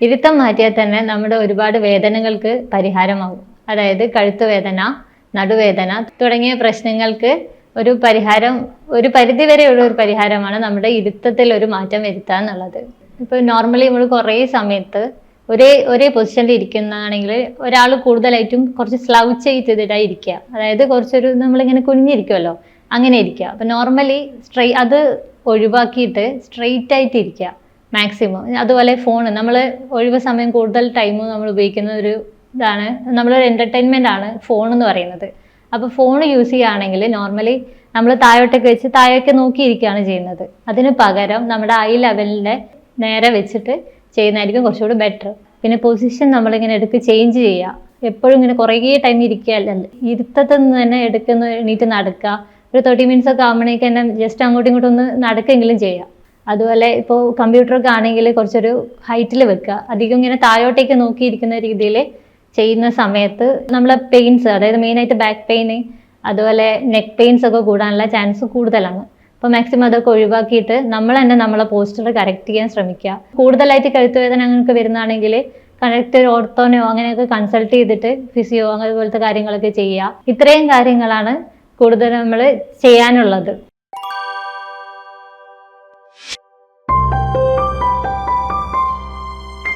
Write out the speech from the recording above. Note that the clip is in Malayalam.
ഇരുത്തം മാറ്റിയാൽ തന്നെ നമ്മുടെ ഒരുപാട് വേദനകൾക്ക് പരിഹാരമാകും അതായത് കഴുത്തുവേദന നടുവേദന തുടങ്ങിയ പ്രശ്നങ്ങൾക്ക് ഒരു പരിഹാരം ഒരു പരിധി വരെയുള്ള ഒരു പരിഹാരമാണ് നമ്മുടെ ഇരുത്തത്തിൽ ഒരു മാറ്റം വരുത്തുക എന്നുള്ളത്. ഇപ്പോൾ നോർമലി നമ്മൾ കുറേ സമയത്ത് ഒരേ ഒരേ പൊസിഷനിൽ ഇരിക്കുന്നതാണെങ്കിൽ ഒരാൾ കൂടുതലായിട്ടും കുറച്ച് സ്ലൗച്ച് ചെയ്തിട്ടായി ഇരിക്കുക. അതായത് കുറച്ചൊരു നമ്മളിങ്ങനെ കുനിഞ്ഞിരിക്കുമല്ലോ അങ്ങനെ ഇരിക്കുക. അപ്പോൾ നോർമലി സ്ട്രൈ അത് ഒഴിവാക്കിയിട്ട് സ്ട്രെയിറ്റ് ആയിട്ട് ഇരിക്കുക. മാക്സിമം. അതുപോലെ ഫോൺ നമ്മൾ ഒഴിവ് സമയം കൂടുതൽ ടൈം നമ്മൾ ഉപയോഗിക്കുന്ന ഒരു ഇതാണ് നമ്മളൊരു എന്റർടൈൻമെന്റ് ആണ് ഫോൺ എന്ന് പറയുന്നത്. അപ്പോൾ ഫോൺ യൂസ് ചെയ്യുകയാണെങ്കിൽ നോർമലി നമ്മൾ താഴോട്ടൊക്കെ വെച്ച് താഴേക്ക് നോക്കിയിരിക്കുകയാണ് ചെയ്യുന്നത്. അതിന് പകരം നമ്മുടെ ഐ ലെവലിന്റെ നേരെ വെച്ചിട്ട് ചെയ്യുന്നതായിരിക്കും കുറച്ചുകൂടി ബെറ്റർ പിന്നെ പൊസിഷൻ നമ്മളിങ്ങനെ എടുക്ക് ചേഞ്ച് ചെയ്യുക. എപ്പോഴും ഇങ്ങനെ കുറേ ടൈം ഇരിക്കുകയല്ല ഇരുത്തത്തിൽ നിന്ന് തന്നെ എടുക്കുന്ന എണീറ്റ് നടക്കുക. ഒരു തേർട്ടി മിനിറ്റ്സ് ഒക്കെ ആകുമ്പോഴേക്കും തന്നെ ജസ്റ്റ് അങ്ങോട്ടും ഇങ്ങോട്ടും ഒന്ന് നടക്കെങ്കിലും ചെയ്യുക അതുപോലെ ഇപ്പോൾ കമ്പ്യൂട്ടറൊക്കെ ആണെങ്കിൽ കുറച്ചൊരു ഹൈറ്റിൽ വെക്കുക. അധികം ഇങ്ങനെ താഴോട്ടേക്ക് നോക്കിയിരിക്കുന്ന രീതിയിൽ ചെയ്യുന്ന സമയത്ത് നമ്മളെ പെയിൻസ് അതായത് മെയിനായിട്ട് ബാക്ക് പെയിൻ അതുപോലെ നെക്ക് പെയിൻസ് ഒക്കെ കൂടാനുള്ള ചാൻസ് കൂടുതലാണ്. അപ്പോൾ മാക്സിമം അതൊക്കെ ഒഴിവാക്കിയിട്ട് നമ്മൾ തന്നെ നമ്മളെ പോസ്റ്റർ കറക്റ്റ് ചെയ്യാൻ ശ്രമിക്കുക. കൂടുതലായിട്ട് കഴുത്ത് വേദന അങ്ങനെയൊക്കെ വരുന്നതാണെങ്കിൽ കറക്റ്റ് ഒരു ഓർത്തോനോ അങ്ങനെയൊക്കെ കൺസൾട്ട് ചെയ്തിട്ട് ഫിസിയോ അതുപോലത്തെ കാര്യങ്ങളൊക്കെ ചെയ്യുക. ഇത്രയും കാര്യങ്ങളാണ് കൂടുതൽ നമ്മൾ ചെയ്യാനുള്ളത്.